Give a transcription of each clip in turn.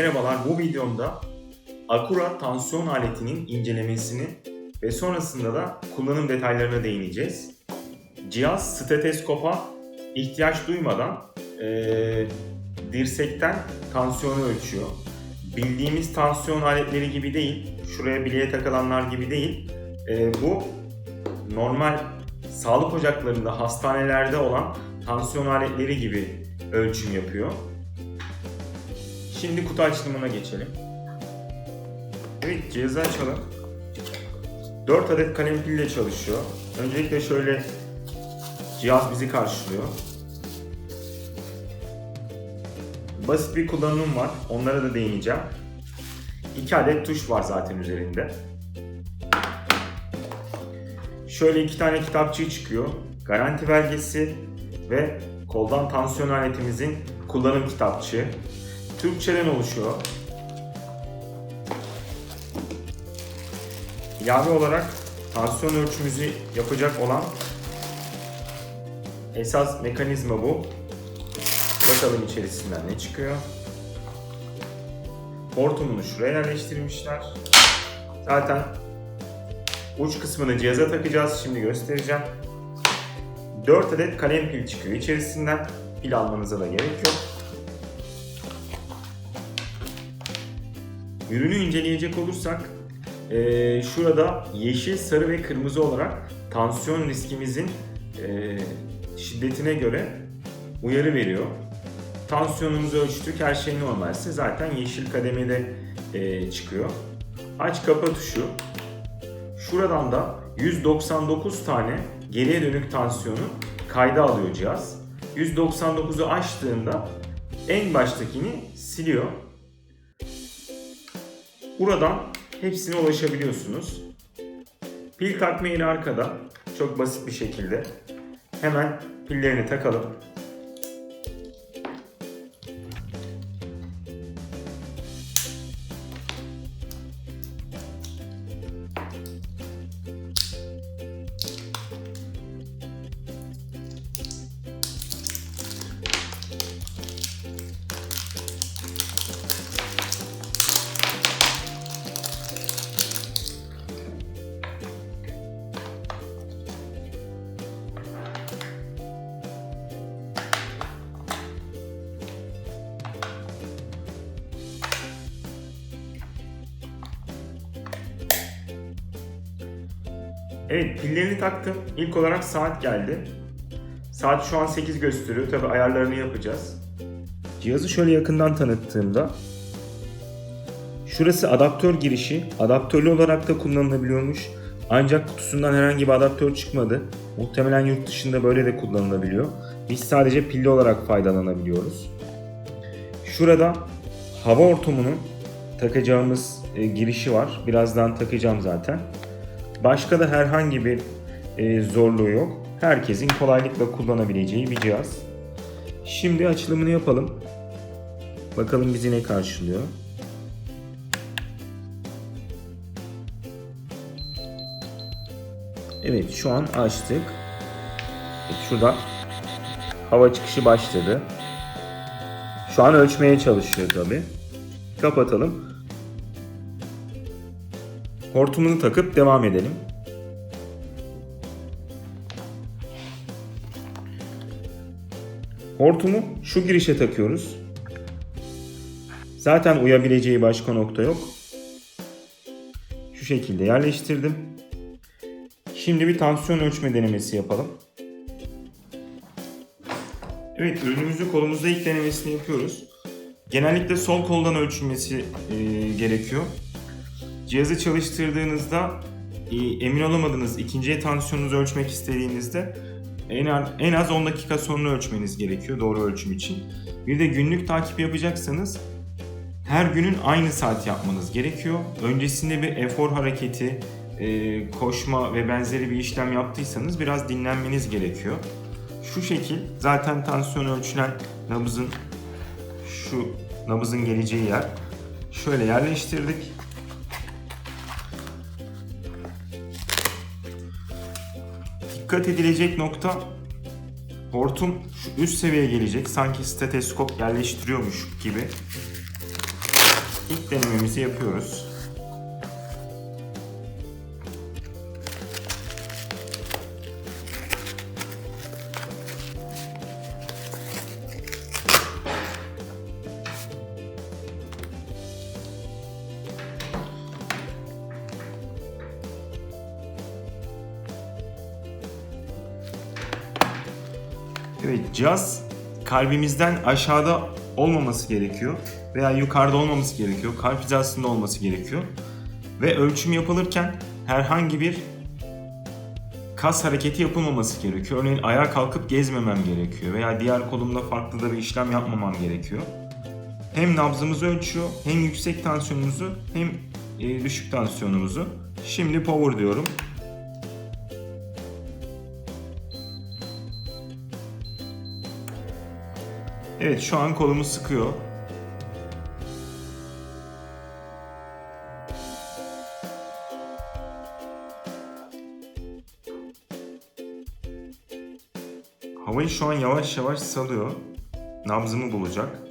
merhabalar. Bu videomda Acura tansiyon aletinin incelemesini ve sonrasında da kullanım detaylarına değineceğiz. Cihaz stetoskopa ihtiyaç duymadan eee, dirsekten tansiyonu ölçüyor. Bildiğimiz tansiyon aletleri gibi değil, şuraya bileğe takılanlar gibi değil. Eee, bu normal sağlık ocaklarında, hastanelerde olan tansiyon aletleri gibi ölçüm yapıyor. Şimdi kutu açılımına geçelim. Evet cihazı açalım. 4 adet kalem pille çalışıyor. Öncelikle şöyle cihaz bizi karşılıyor. Basit bir kullanımım var. Onlara da değineceğim. 2 adet tuş var zaten üzerinde. Şöyle iki tane kitapçığı çıkıyor. Garanti belgesi ve koldan tansiyon aletimizin kullanım kitapçığı. Türkçeden oluşuyor. İlave olarak tansiyon ölçümüzü yapacak olan esas mekanizma bu. Bakalım içerisinden ne çıkıyor. Hortumunu şuraya yerleştirmişler. Zaten uç kısmını cihaza takacağız. Şimdi göstereceğim. 4 adet kalem pil çıkıyor içerisinden. Pil almanıza da gerek yok. Ürünü inceleyecek olursak eee, şurada yeşil, sarı ve kırmızı olarak tansiyon riskimizin eee, şiddetine göre uyarı veriyor. Tansiyonumuzu ölçtük, her şey normalse zaten yeşil kademede eee, çıkıyor. Aç kapa tuşu. Şuradan da 199 tane geriye dönük tansiyonu kayda alıyor cihaz. 199'u açtığında en baştakini siliyor. Buradan hepsine ulaşabiliyorsunuz. Pil takma yeri arkada. Çok basit bir şekilde. Hemen pillerini takalım. Evet pillerini taktım. İlk olarak saat geldi. Saat şu an 8 gösteriyor. Tabi ayarlarını yapacağız. Cihazı şöyle yakından tanıttığımda Şurası adaptör girişi. Adaptörlü olarak da kullanılabiliyormuş. Ancak kutusundan herhangi bir adaptör çıkmadı. Muhtemelen yurt dışında böyle de kullanılabiliyor. Biz sadece pilli olarak faydalanabiliyoruz. Şurada hava hortumunun takacağımız e, girişi var. Birazdan takacağım zaten. Başka da herhangi bir e, zorluğu yok. Herkesin kolaylıkla kullanabileceği bir cihaz. Şimdi açılımını yapalım. Bakalım bizi ne karşılıyor. Evet şu an açtık. Şurada hava çıkışı başladı. Şu an ölçmeye çalışıyor tabi. Kapatalım. Hortumunu takıp devam edelim. Hortumu şu girişe takıyoruz. Zaten uyabileceği başka nokta yok. Şu şekilde yerleştirdim. Şimdi bir tansiyon ölçme denemesi yapalım. Evet, ürünümüzü kolumuzda ilk denemesini yapıyoruz. Genellikle sol koldan ölçülmesi e, gerekiyor. Cihazı çalıştırdığınızda e, emin olamadığınız ikinciye tansiyonunuzu ölçmek istediğinizde en, az- en az 10 dakika sonra ölçmeniz gerekiyor doğru ölçüm için. Bir de günlük takip yapacaksanız her günün aynı saat yapmanız gerekiyor. Öncesinde bir efor hareketi, e, koşma ve benzeri bir işlem yaptıysanız biraz dinlenmeniz gerekiyor. Şu şekil zaten tansiyon ölçülen nabızın şu nabızın geleceği yer. Şöyle yerleştirdik. Dikkat edilecek nokta hortum şu üst seviyeye gelecek. Sanki steteskop yerleştiriyormuş gibi. İlk denememizi yapıyoruz. Evet, cihaz kalbimizden aşağıda olmaması gerekiyor veya yukarıda olmaması gerekiyor. Kalp hizasında olması gerekiyor. Ve ölçüm yapılırken herhangi bir kas hareketi yapılmaması gerekiyor. Örneğin ayağa kalkıp gezmemem gerekiyor veya diğer kolumda farklı da bir işlem yapmamam gerekiyor. Hem nabzımızı ölçüyor, hem yüksek tansiyonumuzu, hem e, düşük tansiyonumuzu. Şimdi power diyorum. Evet şu an kolumu sıkıyor. Havayı şu an yavaş yavaş salıyor. Nabzımı bulacak.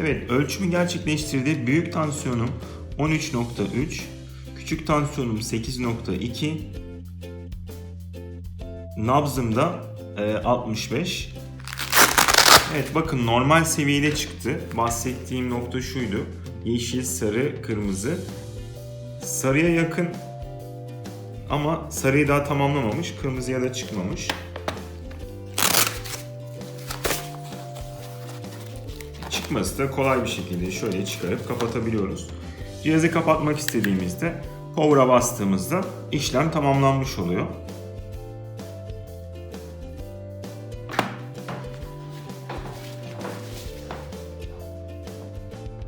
Evet, ölçümü gerçekleştirdi. Büyük tansiyonum 13.3, küçük tansiyonum 8.2, nabzım da e, 65. Evet bakın normal seviyede çıktı. Bahsettiğim nokta şuydu. Yeşil, sarı, kırmızı. Sarıya yakın ama sarıyı daha tamamlamamış. Kırmızıya da çıkmamış. Çıkması da kolay bir şekilde şöyle çıkarıp kapatabiliyoruz. Cihazı kapatmak istediğimizde power'a bastığımızda işlem tamamlanmış oluyor.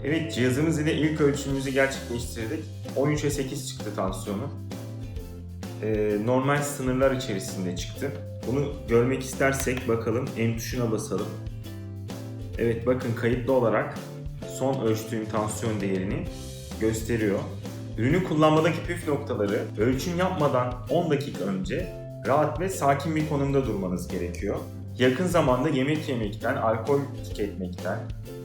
Evet cihazımız ile ilk ölçümümüzü gerçekleştirdik. 13'e 8 çıktı tansiyonu. Ee, normal sınırlar içerisinde çıktı. Bunu görmek istersek bakalım M tuşuna basalım. Evet bakın kayıtlı olarak son ölçtüğüm tansiyon değerini gösteriyor. Ürünü kullanmadaki püf noktaları ölçüm yapmadan 10 dakika önce rahat ve sakin bir konumda durmanız gerekiyor. Yakın zamanda yemek yemekten, alkol tüketmekten,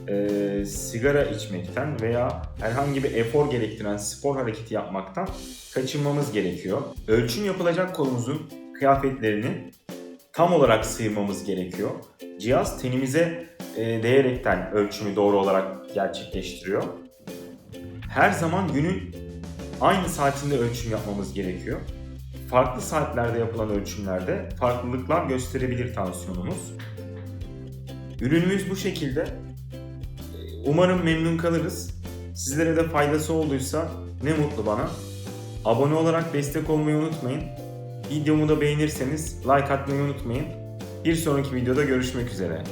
e, sigara içmekten veya herhangi bir efor gerektiren spor hareketi yapmaktan kaçınmamız gerekiyor. Ölçüm yapılacak kolumuzun kıyafetlerini tam olarak sıyırmamız gerekiyor. Cihaz tenimize e, değerekten ölçümü doğru olarak gerçekleştiriyor. Her zaman günün aynı saatinde ölçüm yapmamız gerekiyor. Farklı saatlerde yapılan ölçümlerde farklılıklar gösterebilir tansiyonumuz. Ürünümüz bu şekilde. E, Umarım memnun kalırız. Sizlere de faydası olduysa ne mutlu bana. Abone olarak destek olmayı unutmayın. Videomu da beğenirseniz like atmayı unutmayın. Bir sonraki videoda görüşmek üzere.